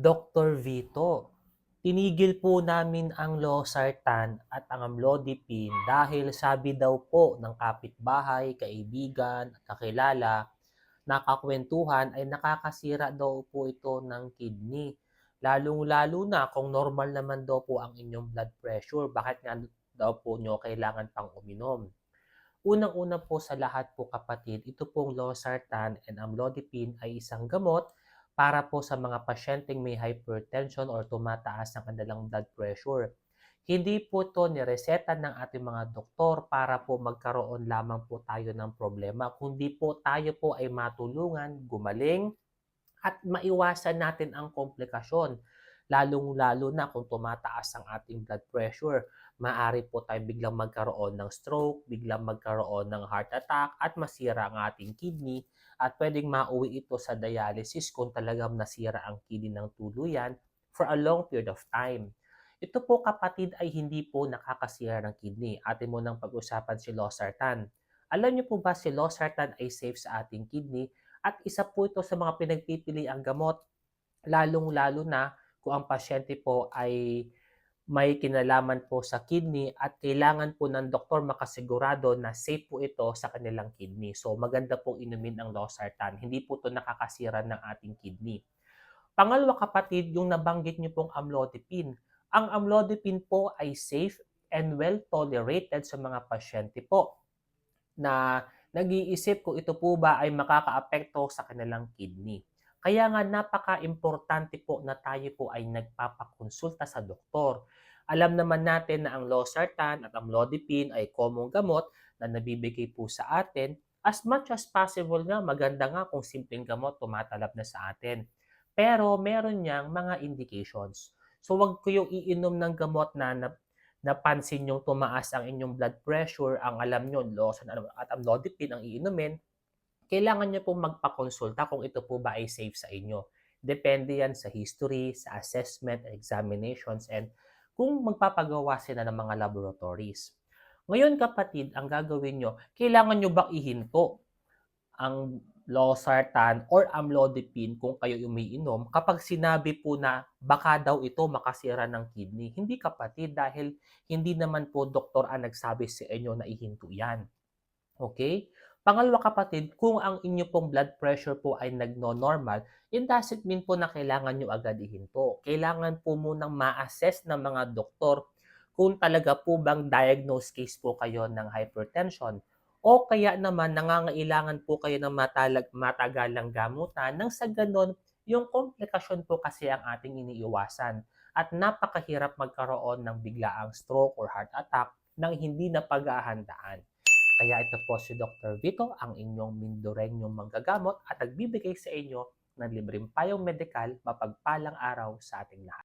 Dr. Vito, tinigil po namin ang losartan at ang amlodipine dahil sabi daw po ng kapitbahay, kaibigan, at kakilala, nakakwentuhan ay nakakasira daw po ito ng kidney. Lalong-lalo na kung normal naman daw po ang inyong blood pressure, bakit nga daw po nyo kailangan pang uminom? Unang-una po sa lahat po kapatid, ito pong losartan and amlodipine ay isang gamot para po sa mga pasyenteng may hypertension or tumataas ang kanilang blood pressure. Hindi po to nireseta ng ating mga doktor para po magkaroon lamang po tayo ng problema, kundi po tayo po ay matulungan, gumaling, at maiwasan natin ang komplikasyon. Lalong-lalo na kung tumataas ang ating blood pressure, maaari po tayo biglang magkaroon ng stroke, biglang magkaroon ng heart attack, at masira ang ating kidney at pwedeng mauwi ito sa dialysis kung talagang nasira ang kidney ng tuluyan for a long period of time. Ito po kapatid ay hindi po nakakasira ng kidney. Atin mo nang pag-usapan si Losartan. Alam niyo po ba si Losartan ay safe sa ating kidney at isa po ito sa mga pinagpipili ang gamot lalong-lalo na kung ang pasyente po ay may kinalaman po sa kidney at kailangan po ng doktor makasigurado na safe po ito sa kanilang kidney. So maganda pong inumin ang losartan. Hindi po ito nakakasira ng ating kidney. Pangalawa kapatid, yung nabanggit niyo pong amlodipine. Ang amlodipine po ay safe and well tolerated sa mga pasyente po na nag-iisip kung ito po ba ay makakaapekto sa kanilang kidney. Kaya nga napaka-importante po na tayo po ay nagpapakonsulta sa doktor. Alam naman natin na ang losartan at amlodipine ay common gamot na nabibigay po sa atin. As much as possible nga, maganda nga kung simpleng gamot tumatalab na sa atin. Pero meron niyang mga indications. So wag ko yung iinom ng gamot na, na napansin yung tumaas ang inyong blood pressure, ang alam nyo, losartan at amlodipine ang iinumin, kailangan nyo pong magpakonsulta kung ito po ba ay safe sa inyo. Depende yan sa history, sa assessment, examinations, and kung magpapagawa sila ng mga laboratories. Ngayon kapatid, ang gagawin nyo, kailangan nyo bang ihinto ang losartan or amlodipine kung kayo umiinom kapag sinabi po na baka daw ito makasira ng kidney. Hindi kapatid dahil hindi naman po doktor ang nagsabi sa inyo na ihinto yan. Okay? Pangalawa kapatid, kung ang inyo pong blood pressure po ay nagno-normal, it doesn't mean po na kailangan nyo agad ihinto. Kailangan po munang ma-assess ng mga doktor kung talaga po bang diagnose case po kayo ng hypertension o kaya naman nangangailangan po kayo ng matalag, matagalang gamutan nang sa ganon yung komplikasyon po kasi ang ating iniiwasan at napakahirap magkaroon ng biglaang stroke or heart attack nang hindi na pag-ahandaan. Kaya ito po si Dr. Vito, ang inyong Mindorenyong manggagamot at nagbibigay sa inyo ng libreng payong medikal mapagpalang araw sa ating lahat.